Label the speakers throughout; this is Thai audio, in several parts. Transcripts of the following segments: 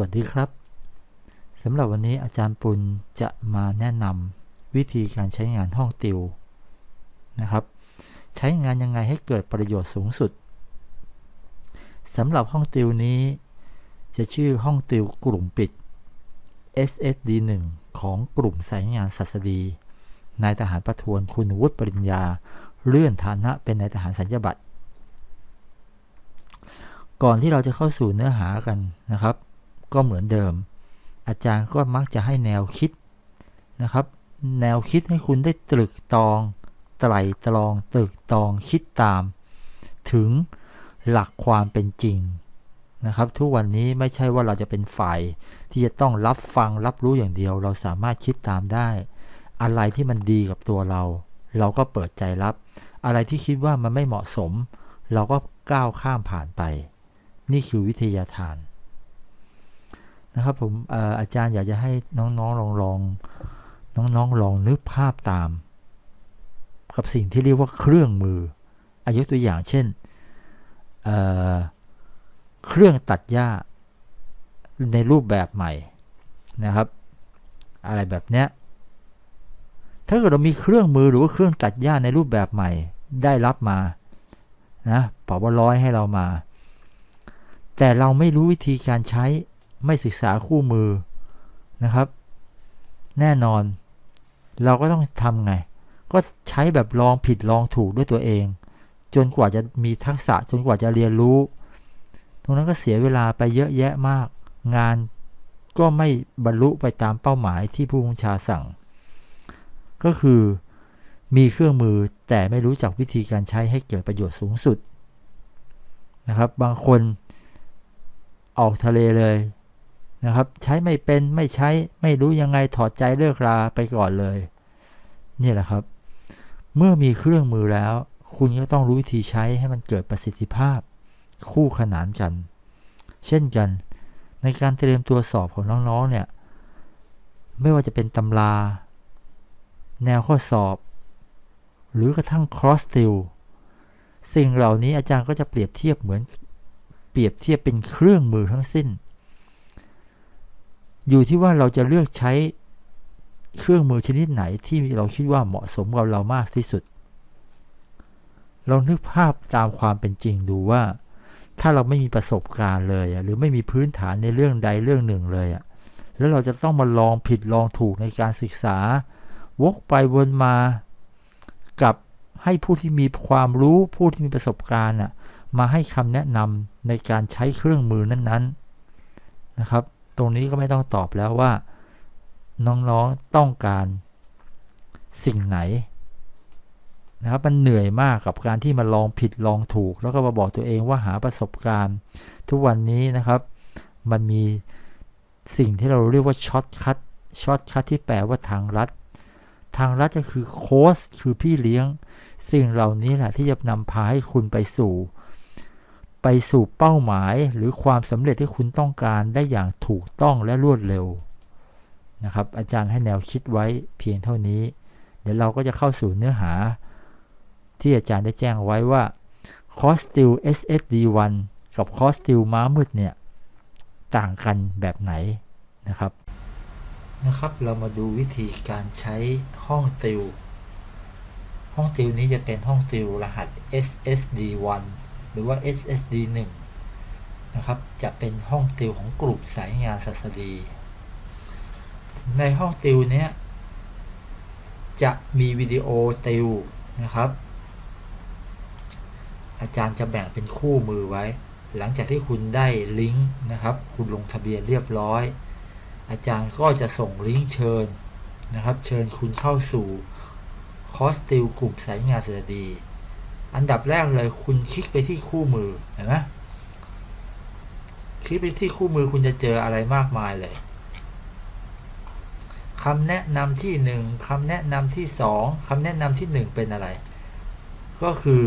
Speaker 1: วัสดีครับสำหรับวันนี้อาจารย์ปุณจะมาแนะนำวิธีการใช้งานห้องติวนะครับ ใช้งานยังไงให้เกิดประโยชน์สูงสุดสำหรับห้องติวนี้ จะชื่อห้องติวกลุ่มปิด SSD 1ของกลุ่มสายงานศัสดีนายทหารประทวนคุณวุฒิปริญญา เลื่อนฐานะเป็นนายทหารสัญญบัตรก่อนที่เราจะเข้าสู่เนื้อหากันนะครับ ก็เหมือนเดิม อาจารย์ก็มักจะให้แนวคิดนะครับ แนวคิดให้คุณได้ตรึกตอง ไตรตรองตรึกตองคิดตาม ถึงหลักความเป็นจริงนะครับ ทุกวันนี้ไม่ใช่ว่าเราจะเป็นฝ่ายที่จะต้องรับฟังรับรู้อย่างเดียว เราสามารถคิดตามได้ อะไรที่มันดีกับตัวเรา เราก็เปิดใจรับ อะไรที่คิดว่ามันไม่เหมาะสม เราก็ก้าวข้ามผ่านไป นี่คือวิทยาทาน นะครับผมอาอาจารย์อยากจะให้น้องๆลองลองน้องๆลองนึกภาพตาม กับสิ่งที่เรียกว่าเครื่องมืออายุตัวอย่างเช่นเเครื่องตัดหญ้าในรูปแบบใหม่นะครับ อะไรแบบเนี้ยถ้าเกิดเรามีเครื่องมือหรือว่าเครื่องตัดหญ้าในรูปแบบใหม่ ได้รับมานะปอบร้อยให้เรามา แต่เราไม่รู้วิธีการใช้ ไม่ศึกษาคู่มือนะครับ แน่นอน เราก็ต้องทำไง ก็ใช้แบบลองผิดลองถูกด้วยตัวเอง จนกว่าจะมีทักษะจนกว่าจะเรียนรู้ ตรงนั้นก็เสียเวลาไปเยอะแยะมาก งานก็ไม่บรรลุไปตามเป้าหมายที่ผู้บัญชาสั่ง ก็คือมีเครื่องมือแต่ไม่รู้จักวิธีการใช้ให้เกิดประโยชน์สูงสุดนะครับ บางคนออกทะเลเลย นะครับ ใช้ไม่เป็นไม่ใช้ไม่รู้ยังไงถอดใจเลิกราไปก่อนเลย นี่แหละครับ เมื่อมีเครื่องมือแล้ว คุณก็ต้องรู้วิธีใช้ให้มันเกิดประสิทธิภาพ คู่ขนานกัน เช่นกัน ในการเตรียมตัวสอบของน้องๆเนี่ยไม่ว่าจะเป็นตำรา แนวข้อสอบ หรือกระทั่ง cross still สิ่งเหล่านี้อาจารย์ก็จะเปรียบเทียบเหมือน เปรียบเทียบเป็นเครื่องมือทั้งสิ้น อยู่ที่ว่าเราจะเลือกใช้เครื่องมือชนิดไหนที่เราคิดว่าเหมาะสมกับเรามากที่สุด เรานึกภาพตามความเป็นจริงดูว่า ถ้าเราไม่มีประสบการณ์เลยหรือไม่มีพื้นฐานในเรื่องใดเรื่องหนึ่งเลยแล้วเราจะต้องมาลองผิดลองถูกในการศึกษา วกไปวนมากับให้ผู้ที่มีความรู้ผู้ที่มีประสบการณ์มาให้คำแนะนำในการใช้เครื่องมือนั้นๆนะครับ ตรงนี้ก็ไม่ต้องตอบแล้วว่า น้องๆต้องการสิ่งไหนนะครับมันเหนื่อยมากกับการที่มาลองผิดลองถูก แล้วก็มาบอกตัวเองว่าหาประสบการณ์ ทุกวันนี้นะครับ มันมีสิ่งที่เราเรียกว่าช็อตคัทช็อตคัทที่แปลว่าทางลัดทางลัดก็คือโค้ชคือพี่เลี้ยง สิ่งเหล่านี้แหละที่จะนำพาให้คุณไปสู่ ไปสู่เป้าหมายหรือความสำเร็จที่คุณต้องการได้อย่างถูกต้องและรวดเร็วนะครับอาจารย์ให้แนวคิดไว้เพียงเท่านี้ เดี๋ยวเราก็จะเข้าสู่เนื้อหา ที่อาจารย์ได้แจ้งไว้ว่า c o s t i l SSD1 กับ c o s t i l ม้ามืดเนี่ยต่างกันแบบไหนนะครับนะครับ เรามาดูวิธีการใช้ห้องติว ห้องติวนี้จะเป็นห้องติวรหัส SSD1 หรือว่า SSD 1นะครับ จะเป็นห้องติวของกลุ่มสายงานศัสดี ในห้องติวเนี้ยจะมีวิดีโอติวนะครับ อาจารย์จะแบ่งเป็นคู่มือไว้ หลังจากที่คุณได้ลิงก์นะครับ คุณลงทะเบียนเรียบร้อย อาจารย์ก็จะส่งลิงก์เชิญนะครับ เชิญคุณเข้าสู่คอร์สติวกลุ่มสายงานศัสดี อันดับแรกเลยคุณคลิกไปที่คู่มือเห็นไหมคลิกไปที่คู่มือคุณจะเจออะไรมากมายเลยคำแนะนำที่หนึ่งคำแนะนำที่สองคำแนะนำที่หนึ่งเป็นอะไร ก็คือ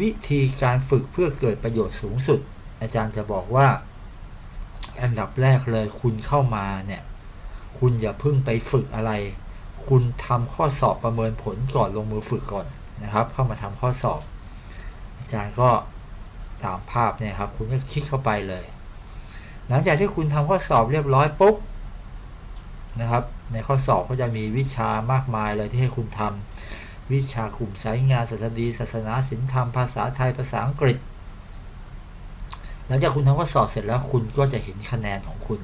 Speaker 1: วิธีการฝึกเพื่อเกิดประโยชน์สูงสุด อาจารย์จะบอกว่า อันดับแรกเลยคุณเข้ามาเนี่ย คุณอย่าเพิ่งไปฝึกอะไร คุณทำข้อสอบประเมินผลก่อนลงมือฝึกก่อน นะครับ เข้ามาทำข้อสอบ อาจารย์ก็ตามภาพเนี่ยครับ คุณก็คลิกเข้าไปเลย หลังจากที่คุณทำข้อสอบเรียบร้อยปุ๊บนะครับ ในข้อสอบก็จะมีวิชามากมายเลยที่ให้คุณทำวิชากลุ่มสายงานศาสดีศาสนาศิลธรรมภาษาไทยภาษาอังกฤษ หลังจากคุณทำข้อสอบเสร็จแล้วคุณก็จะเห็นคะแนนของคุณ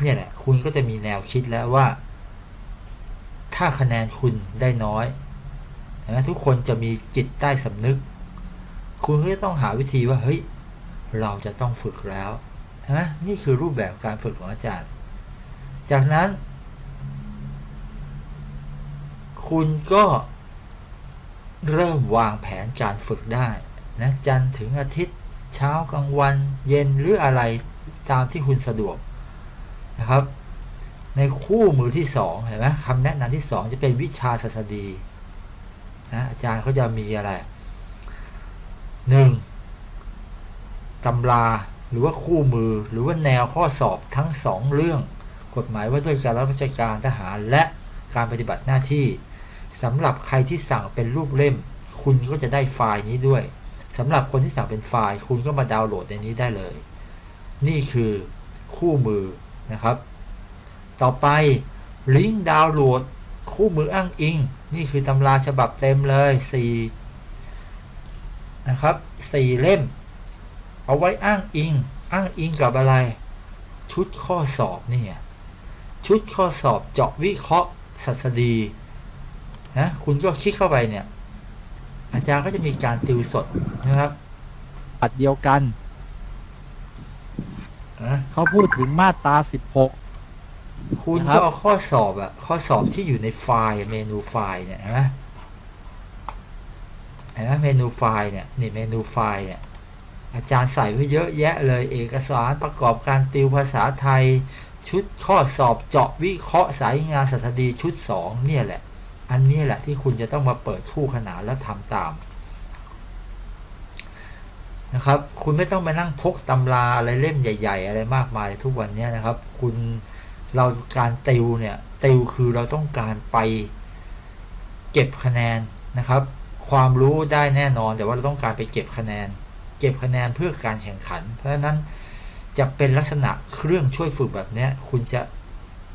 Speaker 1: เนี่ยแหละคุณก็จะมีแนวคิดแล้วว่า ถ้าคะแนนคุณได้น้อย นะทุกคนจะมีจิตใต้สำนึก คุณก็จะต้องหาวิธีว่าเฮ้ยเราจะต้องฝึกแล้วนะนี่คือรูปแบบการฝึกของอาจารย์ จากนั้น คุณก็เริ่มวางแผนการฝึกได้นะจันถึงอาทิตย์เช้ากลางวันเย็นหรืออะไรตามที่คุณสะดวกนะครับ ในคู่มือที่สองเห็นไหมคำแนะนำที่สองจะเป็นวิชาศาสดี นะอาจารย์เขาจะมีอะไรหนึ่งตำราหรือว่าคู่มือหรือว่าแนวข้อสอบทั้งสองเรื่อง กฎหมายว่าด้วยการรับราชการทหารและการปฏิบัติหน้าที่สำหรับใครที่สั่งเป็นรูปเล่ม คุณก็จะได้ไฟล์นี้ด้วยสำหรับคนที่สั่งเป็นไฟล์ คุณก็มาดาวน์โหลดในนี้ได้เลย นี่คือคู่มือนะครับ ต่อไปลิงก์ดาวน์โหลด คู่มืออ้างอิง นี่คือตำราฉบับเต็มเลย4นะครับ4เล่ม เอาไว้อ้างอิง อ้างอิงกับอะไร ชุดข้อสอบนี่ไงชุดข้อสอบเจาะวิเคราะห์สัสดีนะคุณก็คลิกเข้าไปเนี่ย อาจารย์ก็จะมีการติวสดนะครับ
Speaker 2: ปัดเดียวกัน
Speaker 1: นะ
Speaker 2: เขาพูดถึงมาตรา
Speaker 1: คุณ
Speaker 2: ครั
Speaker 1: ก็
Speaker 2: บ
Speaker 1: เอาข้อสอบอะข้อสอบที่อยู่ในไฟล์เมนูไฟล์เนี่ยเห็นไหมเห็นไหมเมนูไฟล์เนี่ยนี่เมนูไฟล์เนี่ยอาจารย์ใส่ไว้เยอะแยะเลยเอกสารประกอบการติวภาษาไทย ชุดข้อสอบเจาะวิเคราะห์สายงานศาสดีชุด 2 เนี่ยแหละ อันนี้แหละที่คุณจะต้องมาเปิดคู่ขนานแล้วทำตามนะครับ คุณไม่ต้องไปนั่งพกตำราอะไรเล่มใหญ่ ๆ อะไรมากมายทุกวันเนี้ยนะครับ คุณ เราการติวเนี่ยติวคือเราต้องการไปเก็บคะแนนนะครับ ความรู้ได้แน่นอนแต่ว่าเราต้องการไปเก็บคะแนน เก็บคะแนนเพื่อการแข่งขัน เพราะฉะนั้นจะเป็นลักษณะเครื่องช่วยฝึกแบบเนี้ยคุณจะ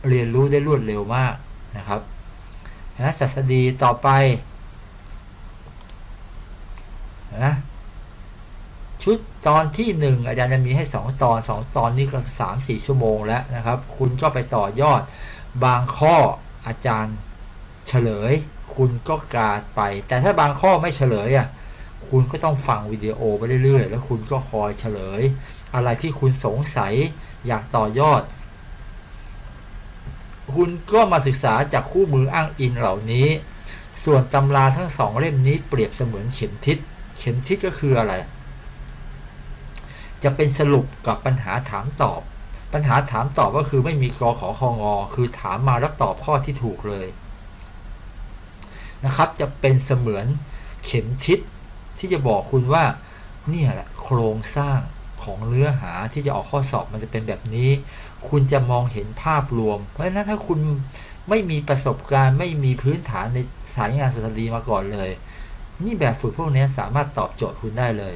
Speaker 1: เรียนรู้ได้รวดเร็วมากนะครับนะศัสดีต่อไปนะ ชุดตอนที่หนึ่งอาจารย์จะมีให้ 2 ตอน 2 ตอนนี้ก็3-4 ชั่วโมงแล้วนะครับ คุณก็ไปต่อยอดบางข้ออาจารย์เฉลย คุณก็กาดไป แต่ถ้าบางข้อไม่เฉลยอะคุณก็ต้องฟังวิดีโอไปเรื่อยๆ แล้วคุณก็คอยเฉลย อะไรที่คุณสงสัยอยากต่อยอด คุณก็มาศึกษาจากคู่มืออ้างอิงเหล่านี้ ส่วนตำราทั้งสองเล่มนี้เปรียบเสมือนเข็มทิศ เข็มทิศก็คืออะไร จะเป็นสรุปกับปัญหาถามตอบ ปัญหาถามตอบก็คือไม่มีกอขอคองอ คือถามมาแล้วตอบข้อที่ถูกเลยนะครับ จะเป็นเสมือนเข็มทิศที่จะบอกคุณว่าเนี่ยแหละโครงสร้างของเนื้อหาที่จะออกข้อสอบมันจะเป็นแบบนี้ คุณจะมองเห็นภาพรวม เพราะฉะนั้นถ้าคุณไม่มีประสบการณ์ไม่มีพื้นฐานในสายงานสตรีมาก่อนเลย นี่แบบฝึกพวกนี้สามารถตอบโจทย์คุณได้เลย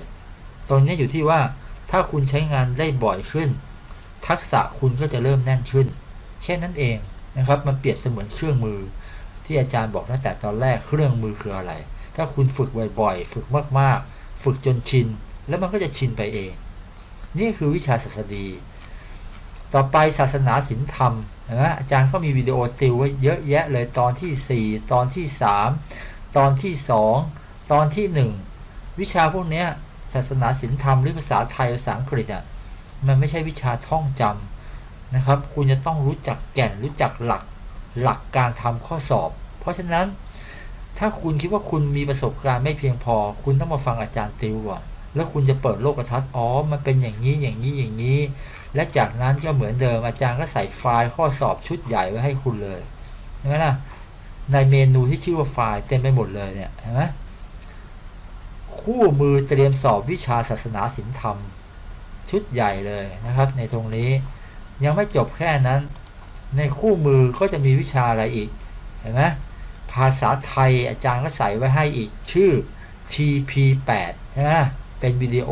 Speaker 1: ตรงนี้อยู่ที่ว่า ถ้าคุณใช้งานได้บ่อยขึ้น ทักษะคุณก็จะเริ่มแน่นขึ้น แค่นั้นเองนะครับ มันเปรียบเสมือนเครื่องมือ ที่อาจารย์บอกตั้งแต่ตอนแรกเครื่องมือคืออะไร ถ้าคุณฝึกบ่อยๆ ฝึกมากๆ ฝึกจนชิน แล้วมันก็จะชินไปเอง นี่คือวิชาศาสดี ต่อไปศาสนาศิลธรรมนะอาจารย์เขามีวิดีโอติวไว้เยอะแยะเลยตอนที่ 4 ตอนที่ 3 ตอนที่ 2 ตอนที่ 1 วิชาพวกเนี้ย ศาสนาศิลธรรมหรือภาษาไทยภาษาอังกฤษอะมันไม่ใช่วิชาท่องจำนะครับ คุณจะต้องรู้จักแก่นรู้จักหลักหลักการทำข้อสอบ เพราะฉะนั้นถ้าคุณคิดว่าคุณมีประสบการณ์ไม่เพียงพอ คุณต้องมาฟังอาจารย์ติวก่อนแล้วคุณจะเปิดโลกทัศน์อ๋อมันเป็นอย่างนี้อย่างนี้อย่างนี้ และจากนั้นก็เหมือนเดิมอาจารย์ก็ใส่ไฟล์ข้อสอบชุดใหญ่ไว้ให้คุณเลยเห็นไหมล่ะในเมนูที่ชื่อว่าไฟล์เต็มไปหมดเลยเนี่ยเห็นไหม คู่มือเตรียมสอบวิชาศาสนาศิลธรรม ชุดใหญ่เลยนะครับ ในตรงนี้ยังไม่จบแค่นั้น ในคู่มือก็จะมีวิชาอะไรอีกเห็นไหมภาษาไทยอาจารย์ก็ใส่ไว้ให้อีกชื่อ TP8 ใช่ไหมเป็นวิดีโอ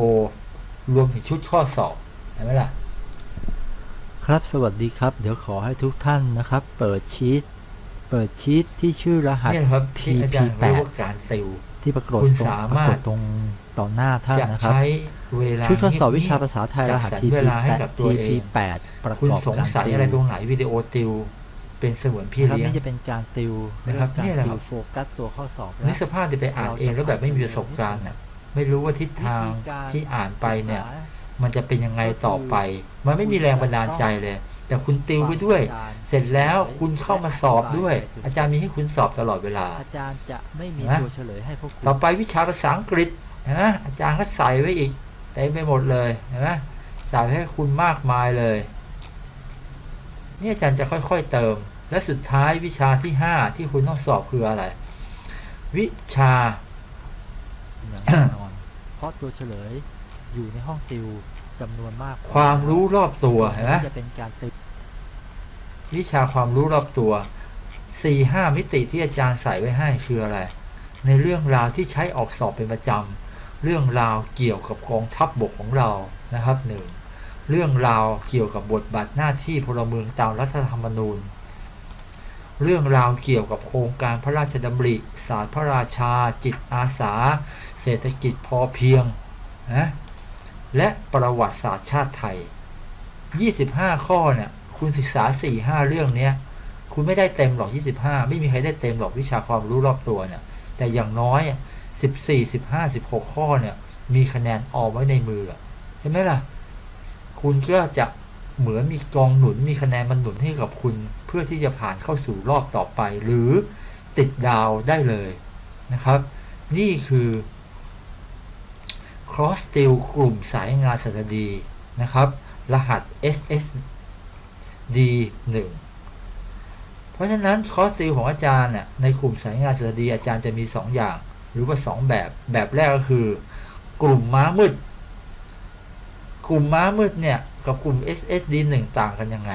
Speaker 1: รวมถึงชุดข้อสอบเห็นไหมล่ะ
Speaker 3: ครับสวัสดีครับ เดี๋ยวขอให้ทุกท่านนะครับ เปิดชีต ปิดชีตที่ชื่อรหัส
Speaker 1: เนี่ยครับที่อาจารย์
Speaker 3: TP8
Speaker 1: เรียกว่าการติว
Speaker 3: ที่ปรากฏ
Speaker 1: คุณ
Speaker 3: ตรง
Speaker 1: สา
Speaker 3: ปรามา
Speaker 1: รถ
Speaker 3: กฏตรงต่อหน้าท่าน
Speaker 1: จะ
Speaker 3: นะครับ
Speaker 1: ใช้เวลา
Speaker 3: ชุดทดสอบวิชา
Speaker 1: เงียบๆ
Speaker 3: ภาษาไทยร
Speaker 1: จัด
Speaker 3: หัส
Speaker 1: สรร
Speaker 3: TP
Speaker 1: เวลาให้กับตัวเอง
Speaker 3: TP8 ประ
Speaker 1: คุณ
Speaker 3: กอบ
Speaker 1: สง
Speaker 3: การ
Speaker 1: สัย
Speaker 3: ติว
Speaker 1: อะไรตรงไหนวิดีโอติว เป็นเสมือนพี่
Speaker 3: ครั้ง
Speaker 1: เลี้ยง
Speaker 3: นี้จะเป็นการติว
Speaker 1: นะครับ
Speaker 3: เอง
Speaker 1: เนี่ยแหละ
Speaker 3: การ
Speaker 1: ครั
Speaker 3: ติ
Speaker 1: บ
Speaker 3: วโฟกัสตัวข้อสอบ
Speaker 1: นี่สภาพจะไปอ่านเองแล้วแบบไม่มีประสบการณ์น่ะไม่รู้ว่าทิศทางที่อ่านไปเนี่ย มันจะเป็นยังไงต่อไป มันไม่มีแรงบันดาลใจเลย แต่คุณติวไปด้วย เสร็จแล้วคุณเข้ามาสอบด้วย อาจารย์มีให้คุณสอบตลอดเวลา
Speaker 3: อาจารย์จะไม่มี
Speaker 1: นะ
Speaker 3: ตัวเฉลยให้พวกคุณ
Speaker 1: ต่อไปวิชาภาษาอังกฤษเห็นไหมอาจารย์ก็ใส่ไว้อีกเต็มไปหมดเลยเห็นไหมใส่ไว้ให้คุณมากมายเลย นี่อาจารย์จะค่อยๆเติม และสุดท้ายวิชาที่ 5 ที่คุณต้องสอบคืออะไร วิชา
Speaker 3: อย่างแน่นอนเพราะตัวเฉลยอยู่ในห้องติว จำนวนมาก
Speaker 1: ความรู้รอบตัวเห็นไหม
Speaker 3: จะเป็นการติว
Speaker 1: วิชาความรู้รอบตัว4 5มิติที่อาจารย์ใส่ไว้ให้คืออะไร ในเรื่องราวที่ใช้ออกสอบเป็นประจำเรื่องราวเกี่ยวกับกองทัพบบกของเรานะครับหนึ่งเรื่องราวเกี่ยวกับบทบาทหน้าที่พลเมืองตามรัฐธรรมนูญ เรื่องราวเกี่ยวกับโครงการพระราชดำริศาสตร์พระราชา จิตอาสา เศรษฐกิจพอเพียงนะ และประวัติศาสตร์ชาติไทย 25 ข้อเนี่ยคุณศึกษา 4-5 เรื่องเนี้ยคุณไม่ได้เต็มหรอก 25 ไม่มีใครได้เต็มหรอกวิชาความรู้รอบตัวเนี่ย แต่อย่างน้อย 14 15 16 ข้อเนี่ย มีคะแนนออกไว้ในมือใช่ไหมล่ะ คุณก็จะเหมือนมีกองหนุนมีคะแนนมันหนุนให้กับคุณเพื่อที่จะผ่านเข้าสู่รอบต่อไป หรือติดดาวได้เลยนะครับ นี่คือ cross steel กลุ่มสายงานสัตดีนะครับ รหัส SSD 1เพราะฉะนั้นคอร์สติวของอาจารย์น่ะในกลุ่มสายงานสัตดีอาจารย์จะมี 2 อย่าง หรือว่า 2 แบบแบบแรกก็คือ กลุ่มม้ามืด กลุ่มม้ามืดเนี่ยกับกลุ่ม SSD 1 ต่างกันยังไง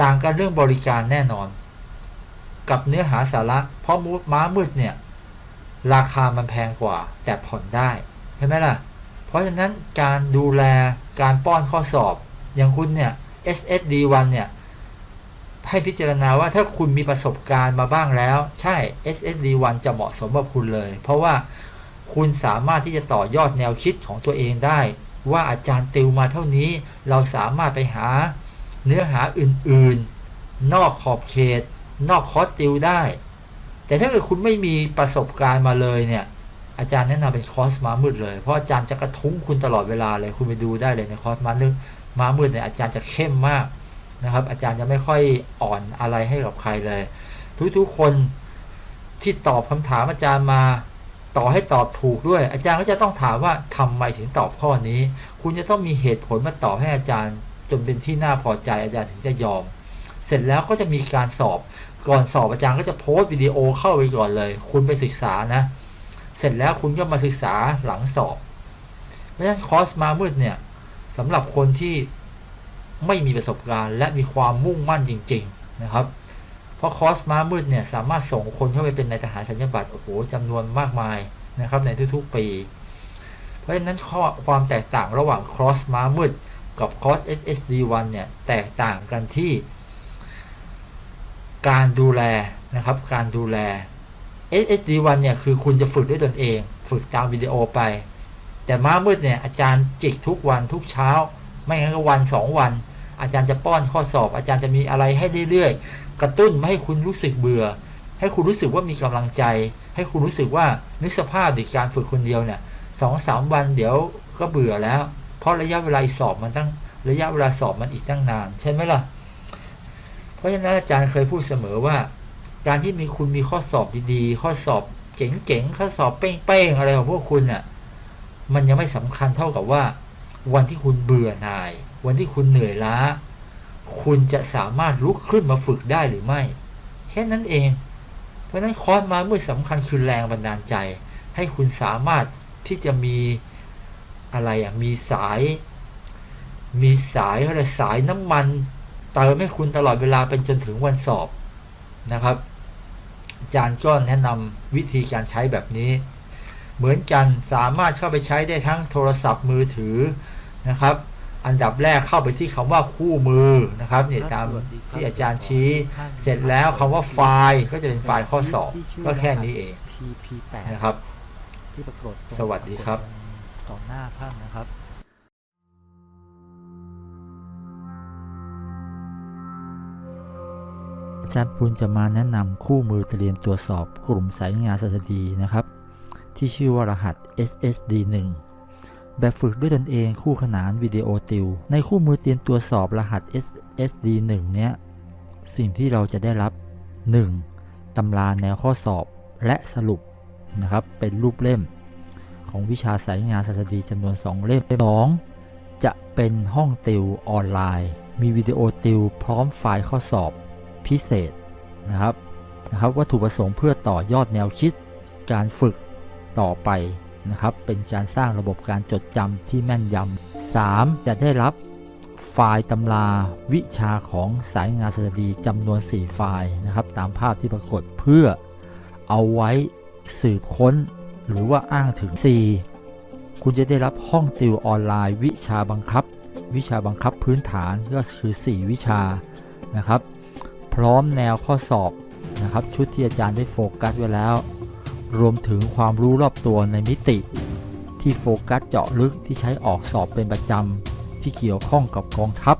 Speaker 1: ต่างกันเรื่องบริการแน่นอน กับเนื้อหาสาระเพราะมูม้ามืดเนี่ย ราคามันแพงกว่า แต่ผ่อนได้ใช่ไหมล่ะ เพราะฉะนั้นการดูแลการป้อนข้อสอบ อย่างคุณเนี่ย SSD1 เนี่ยให้พิจารณาว่าถ้าคุณมีประสบการณ์มาบ้างแล้ว ใช่ SSD1 จะเหมาะสมกับคุณเลย เพราะว่าคุณสามารถที่จะต่อยอดแนวคิดของตัวเองได้ ว่าอาจารย์ติวมาเท่านี้เราสามารถไปหาเนื้อหาอื่นๆ นอกขอบเขต นอกคอร์สติวได้ แต่ถ้าเกิดคุณไม่มีประสบการณ์มาเลยเนี่ย อาจารย์แนะนำเป็นคอร์สม้ามืดเลย เพราะอาจารย์จะกระทุ้งคุณตลอดเวลาเลย คุณไปดูได้เลยในคอร์สม้ามืดม้ามืดเนี่ยอาจารย์จะเข้มมากนะครับ อาจารย์จะไม่ค่อยอ่อนอะไรให้กับใครเลย ทุกๆคนที่ตอบคำถามอาจารย์มาต่อให้ตอบถูกด้วย อาจารย์ก็จะต้องถามว่าทำไมถึงตอบข้อนี้ คุณจะต้องมีเหตุผลมาตอบให้อาจารย์ จนเป็นที่น่าพอใจอาจารย์ถึงจะยอม เสร็จแล้วก็จะมีการสอบ ก่อนสอบอาจารย์ก็จะโพสต์วิดีโอเข้าไปก่อนเลย คุณไปศึกษานะ เสร็จแล้วคุณก็มาศึกษาหลังสอบ เพราะฉะนั้นคอร์สมามืดเนี่ยสำหรับคนที่ไม่มีประสบการณ์ และมีความมุ่งมั่นจริง ๆนะครับ เพราะคอร์สมามืดเนี่ยสามารถส่งคนเข้าไปเป็นนายทหารสัญญาบัตรโอ้โหจำนวนมากมายนะครับในทุกๆปี เพราะฉะนั้นข้อความแตกต่างระหว่างคอร์สมามืดกับคอร์ส SSD1 เนี่ย แตกต่างกันที่ การดูแลนะครับ การดูแล SSD1 เนี่ยคือคุณจะฝึกด้วยตนเอง ฝึกตามวิดีโอไป แต่ม้ามืดเนี่ยอาจารย์จิกทุกวันทุกเช้า ไม่งั้นก็วันสองวัน อาจารย์จะป้อนข้อสอบ อาจารย์จะมีอะไรให้เรื่อยๆ กระตุ้นไม่ให้คุณรู้สึกเบื่อ ให้คุณรู้สึกว่ามีกำลังใจ ให้คุณรู้สึกว่านึกสภาพดิการฝึกคนเดียวเนี่ยสองสามวันเดี๋ยวก็เบื่อแล้ว เพราะระยะเวลาสอบมันตั้งระยะเวลาสอบมันอีกตั้งนาน ใช่ไหมล่ะ เพราะฉะนั้นอาจารย์เคยพูดเสมอว่า การที่มีคุณมีข้อสอบดีๆ ข้อสอบเจ๋งๆ ข้อสอบเป้งๆ อะไรของพวกคุณน่ะ มันยังไม่สำคัญเท่ากับว่า วันที่คุณเบื่อหน่าย วันที่คุณเหนื่อยล้า คุณจะสามารถลุกขึ้นมาฝึกได้หรือไม่ แค่นั้นเอง เพราะฉะนั้นคอร์สมาเมื่อสำคัญคือแรงบันดาลใจ ให้คุณสามารถที่จะมีอะไรอะ มีสาย มีสายเขาเรียกสายน้ำมัน เติมให้คุณตลอดเวลาเป็นจนถึงวันสอบนะครับอาจารย์ก็แนะนำวิธีการใช้แบบนี้ เหมือนกันสามารถเข้าไปใช้ได้ทั้งโทรศัพท์มือถือนะครับ
Speaker 3: อันดับแรกเข้าไปที่คำว่าคู่มือนะครับเนี่ยตามที่อาจารย์ชี้ เสร็จแล้วคำว่าไฟล์ก็จะเป็นไฟล์ข้อสอบก็แค่นี้เองนะครับ
Speaker 2: ที่ปรากฏ
Speaker 3: สวัสดีครับ
Speaker 2: ต่อหน้าท่านนะครับ
Speaker 1: อาจารย์ปุณจะมาแนะนำคู่มือเตรียมตรวจสอบกลุ่มสายงานสถดีนะครับ ที่ชื่อว่ารหัส SSD 1แบบฝึกด้วยตนเองคู่ขนานวิดีโอติว ในคู่มือเตรียมตรวจสอบรหัส SSD 1เนี้ยสิ่งที่เราจะได้รับ 1. ตำราแนวข้อสอบและสรุปนะครับ เป็นรูปเล่ม ของวิชาสายงานสถดีจำนวน 2 เล่ม 2. จะเป็นห้องติวออนไลน์ มีวิดีโอติวพร้อมไฟล์ข้อสอบ พิเศษนะครับนะครับวัตถุประสงค์เพื่อต่อยอดแนวคิด การฝึกต่อไปนะครับ เป็นการสร้างระบบการจดจำที่แม่นยำ 3. จะได้รับไฟล์ตำราวิชาของสายงานสดีจำนวน 4 ไฟล์นะครับ ตามภาพที่ปรากฏเพื่อเอาไว้สืบค้น หรือว่าอ้างถึง 4. คุณจะได้รับห้องติวออนไลน์ วิชาบังคับ วิชาบังคับพื้นฐานก็คือ 4 วิชานะครับ ร้อมแนวข้อสอบนะครับชุดที่อาจารย์ได้โฟกัสไว้แล้ว รวมถึงความรู้รอบตัวในมิติ ที่โฟกัสเจาะลึกที่ใช้ออกสอบเป็นประจำที่เกี่ยวข้องกับกองทัพ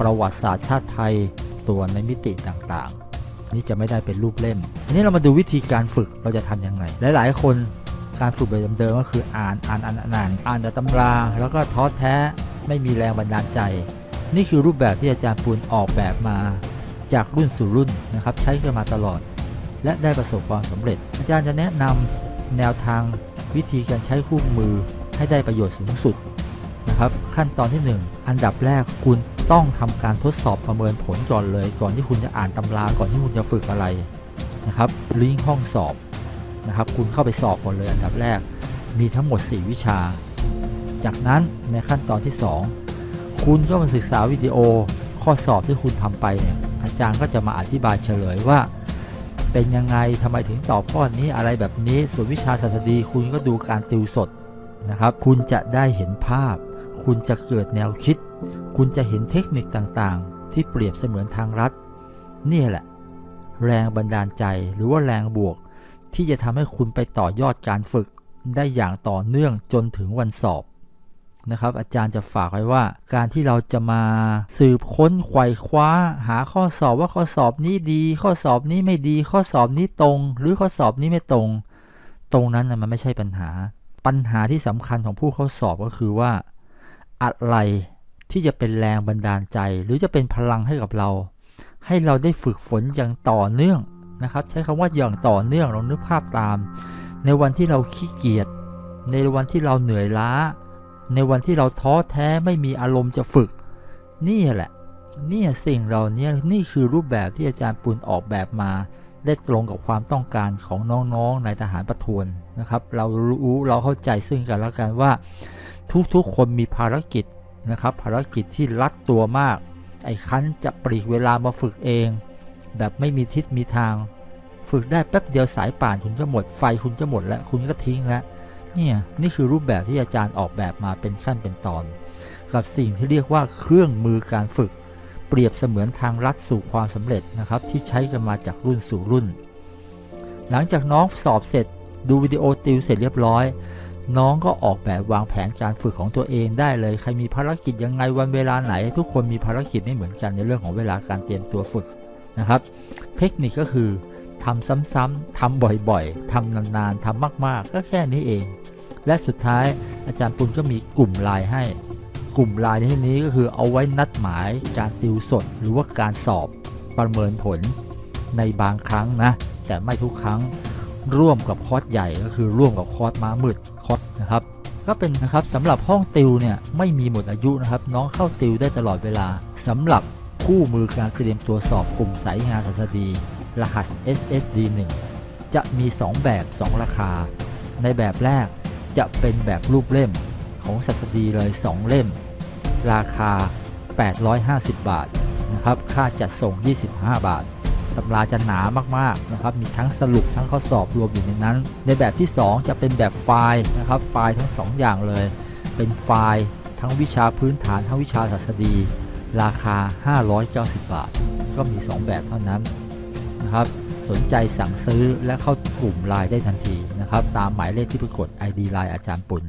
Speaker 1: ประวัติศาสตร์ชาติไทยตัวในมิติต่างๆ นี่จะไม่ได้เป็นรูปเล่มทีนี้เรามาดูวิธีการฝึกเราจะทำยังไงหลายๆคนการฝึกแบบเดิมก็คืออ่านอ่านอ่านอ่านอ่านอ่านแต่ตำราแล้วก็ท้อแท้ไม่มีแรงบันดาลใจ นี่คือรูปแบบที่อาจารย์ปูนออกแบบมา จากรุ่นสู่รุ่นนะครับใช้กันมาตลอด และได้ประสบความสำเร็จ อาจารย์จะแนะนำแนวทางวิธีการใช้คู่มือให้ได้ประโยชน์สูงสุดนะครับขั้นตอนที่ 1 อันดับแรกคุณต้องทำการทดสอบประเมินผลก่อนเลย ก่อนที่คุณจะอ่านตำราก่อนที่คุณจะฝึกอะไรนะครับลิงก์ห้องสอบนะครับคุณเข้าไปสอบก่อนเลยอันดับแรก มีทั้งหมด 4 วิชา จากนั้นในขั้นตอนที่ 2 คุณก็มาศึกษาวิดีโอข้อสอบที่คุณทำไปเนี่ย จารย์ก็จะมาอธิบายเฉลยว่า เป็นยังไงทำไมถึงตอบข้อนี้อะไรแบบนี้ส่วนวิชาศาสตรีคุณก็ดูการติวสดนะครับ คุณจะได้เห็นภาพ คุณจะเกิดแนวคิด คุณจะเห็นเทคนิคต่างๆ ที่เปรียบเสมือนทางลัดนี่แหละ แรงบันดาลใจหรือว่าแรงบวก ที่จะทำให้คุณไปต่อยอดการฝึกได้อย่างต่อเนื่องจนถึงวันสอบ นะครับอาจารย์จะฝากไว้ว่า การที่เราจะมาสืบค้นไขว่คว้า หาข้อสอบว่าข้อสอบนี้ดี ข้อสอบนี้ไม่ดี ข้อสอบนี้ตรง หรือข้อสอบนี้ไม่ตรง ตรงนั้นนะมันไม่ใช่ปัญหา ปัญหาที่สำคัญของผู้เข้าสอบก็คือว่า อะไรที่จะเป็นแรงบันดาลใจ หรือจะเป็นพลังให้กับเรา ให้เราได้ฝึกฝนอย่างต่อเนื่องนะครับ ใช้คำว่าอย่างต่อเนื่องลองนึกภาพตาม ในวันที่เราขี้เกียจในวันที่เราเหนื่อยล้า ในวันที่เราท้อแท้ไม่มีอารมณ์จะฝึก นี่แหละนี่สิ่งเรานี้นี่คือรูปแบบที่อาจารย์ปุณออกแบบมาได้ตรงกับความต้องการของน้องๆในทหารประทวนนะครับ เรารู้เราเข้าใจซึ่งกันและกันว่า ทุกๆคนมีภารกิจนะครับ ภารกิจที่รัดตัวมาก ไอ้คันจะปลีกเวลามาฝึกเอง แบบไม่มีทิศมีทาง ฝึกได้แป๊บเดียวสายป่านคุณก็หมดไฟคุณก็หมดแล้วคุณก็ทิ้งแล้ว เนี่ยนี่คือรูปแบบที่อาจารย์ออกแบบมาเป็นขั้นเป็นตอน กับสิ่งที่เรียกว่าเครื่องมือการฝึก เปรียบเสมือนทางลัดสู่ความสำเร็จนะครับที่ใช้กันมาจากรุ่นสู่รุ่น หลังจากน้องสอบเสร็จดูวิดีโอติวเสร็จเรียบร้อย น้องก็ออกแบบวางแผนการฝึกของตัวเองได้เลย ใครมีภารกิจยังไงวันเวลาไหน ทุกคนมีภารกิจไม่เหมือนกันในเรื่องของเวลาการเตรียมตัวฝึกนะครับ เทคนิคก็คือทำซ้ำๆทำบ่อยๆทำนานๆทำมากๆ ก็แค่นี้เอง และสุดท้ายอาจารย์ปุณก็มีกลุ่มไลน์ให้ กลุ่มไลน์ในที่นี้ก็คือเอาไว้นัดหมายการติวสดหรือว่าการสอบประเมินผลในบางครั้งนะ แต่ไม่ทุกครั้งร่วมกับคอร์สใหญ่ก็คือร่วมกับคอร์สม้ามืดคอร์สนะครับก็เป็นนะครับสำหรับห้องติวเนี่ยไม่มีหมดอายุนะครับ น้องเข้าติวได้ตลอดเวลาสำหรับคู่มือการเตรียมตัวสอบกลุ่มสายงานศาสตรีรหัส SSD 1จะมี 2 แบบ 2 ราคา ในแบบแรก จะเป็นแบบรูปเล่มของศัสดีเลย 2 เล่ม ราคา 850 บาทนะครับ ค่าจัดส่ง 25 บาทตำราจะหนามากๆนะครับ มีทั้งสรุปทั้งข้อสอบรวมอยู่ในนั้น ในแบบที่ 2 จะเป็นแบบไฟล์นะครับ ไฟล์ทั้ง 2 อย่างเลย เป็นไฟล์ทั้งวิชาพื้นฐานทั้งวิชาศาสดี ราคา 590 บาท ก็มี 2 แบบเท่านั้นนะครับ สนใจสั่งซื้อและเข้ากลุ่มไลน์ได้ทันทีนะครับ ตามหมายเลขที่ปรากฏ ID ไลน์อาจารย์ปุณ